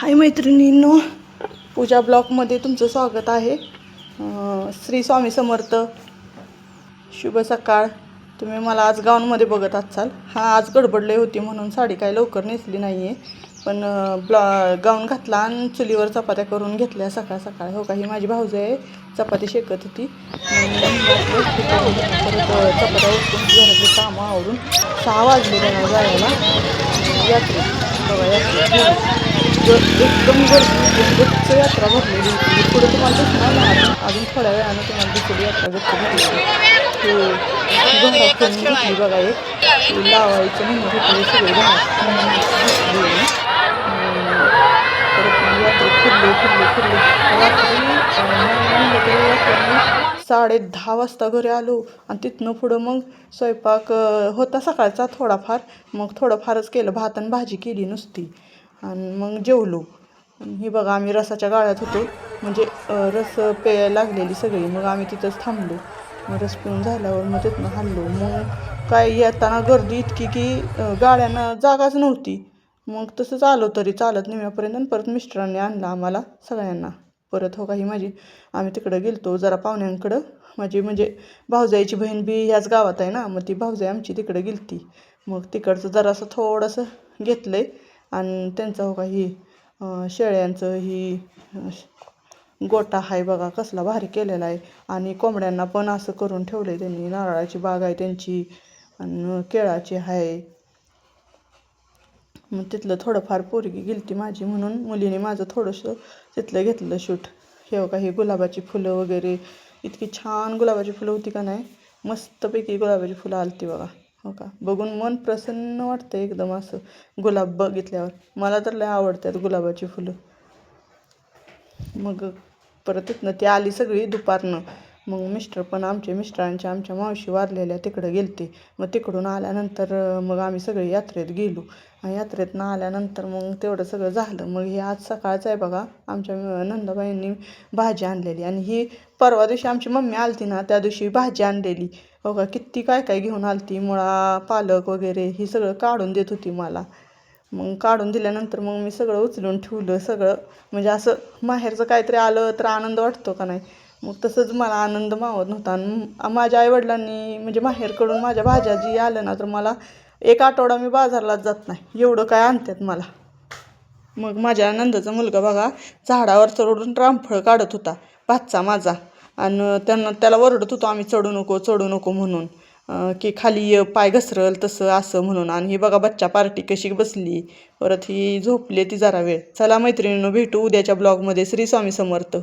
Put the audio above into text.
हाय मैत्रिणींनो पूजा ब्लॉकमध्ये तुमचं स्वागत आहे. श्री स्वामी समर्थ. शुभ सकाळ. तुम्ही मला आज गाऊनमध्ये बघत असाल. हा आज गडबडले होती म्हणून साडी काय लवकर नेसली नाही आहे पण ब्लॉ गाऊन घातला आणि चुलीवर चपात्या करून घेतल्या सकाळ सकाळ. हो का? ही माझी भाऊज आहे. चपाती शेकत होती. परत चपात्या उठून घरातली कामं आवरून सहा वाजले जायला. यात्रे एकदम गर्दी गच्च यात्रा भरलेली होती पुढे तुम्हाला दिसणार नाही अजून थोड्या वेळानं तुम्हाला दुसरी यात्रा गच्च घेतली बघा एक लावायचं म्हणून घेतली आहे. अं, फिरले फिरले फिरले रात्री साडे दहा वाजता घरी आलो आणि तिथनं पुढं मग स्वयंपाक होता सकाळचा थोडाफार. मग थोडंफारच केलं भात आणि भाजी केली नुसती. आणि मग जेवलो. ही हे बघा आम्ही रसाच्या गाळ्यात होतो. म्हणजे रस पेय लागलेली सगळी. मग आम्ही तिथंच थांबलो. मग रस पिऊन झाल्यावर मग तिथनं हल्लो. मग काय येताना गर्दी इतकी की गाड्यांना जागाच नव्हती. मग तसंच आलो तरी चालत निम्यापर्यंत परत मिस्टरांनी आणलं आम्हाला सगळ्यांना. परत हो काही माझी. आम्ही तिकडं गेलतो जरा पाहुण्यांकडं. माझी म्हणजे भाऊजाईची बहीण बी ह्याच गावात आहे ना मग ती भाऊजाई आमची तिकडं गेलती. मग तिकडचं जरासं थोडंसं घेतलं आहे आणि त्यांचं हो काही शेळ्यांचं ही गोटा आहे बघा कसला भारी केलेला आहे. आणि कोंबड्यांना पण असं करून ठेवलं आहे त्यांनी. नारळाची बाग आहे त्यांची आणि केळाची आहे मग तिथलं थोडंफार पोरगी गेलती माझी म्हणून मुलीने माझं थोडंसं तिथलं घेतलं शूट. हे काही गुलाबाची फुलं वगैरे. इतकी छान गुलाबाची फुलं होती का नाही? मस्तपैकी गुलाबाची फुलं आलती बघा. हो का? बघून मन प्रसन्न वाटतं एकदम असं. गुलाब बघितल्यावर. मला तर लय आवडतात गुलाबाची फुलं. मग परत तिथनं ती आली सगळी दुपारनं. मग मिस्टर पण आमचे मिस्टरांच्या आमच्या मावशी वारलेल्या तिकडं गेलते. मग तिकडून आल्यानंतर मग आम्ही सगळे यात्रेत गेलो. यात्रेतनं आल्यानंतर मग तेवढं सगळं झालं. मग हे आज सकाळचं आहे बघा. आमच्या नंदाबाईंनी भाजी आणलेली. आणि ही परवा दिवशी आमची मम्मी आलती ना त्या दिवशी भाजी आणलेली. हो का? किती काय काय घेऊन आलती? मुळा पालक वगैरे ही सगळं काढून देत होती मला. मग काढून दिल्यानंतर मग मी सगळं उचलून ठेवलं. सगळं म्हणजे असं माहेरचं काहीतरी आलं तर आनंद वाटतो का नाही? मग तसंच मला आनंद मावत नव्हता. आणि माझ्या आईवडिलांनी म्हणजे माहेरकडून माझ्या भाज्या जी आलं ना तर मला एक आठवडा मी बाजारलाच जात नाही. एवढं काय आणतात मला. मग माझ्या आनंदाचा मुलगा बघा झाडावर चढून रामफळ काढत होता भातचा माझा. आणि त्यांना त्याला ओरडत होतो आम्ही चढू नको चढू नको म्हणून. की खाली पाय घसरल तसं असं म्हणून. आणि ही बघा बच्चा पार्टी कशी बसली. परत ही झोपली ती जरा वेळ. चला मैत्रिणीनं भेटू उद्याच्या ब्लॉगमध्ये. श्री स्वामी समर्थ.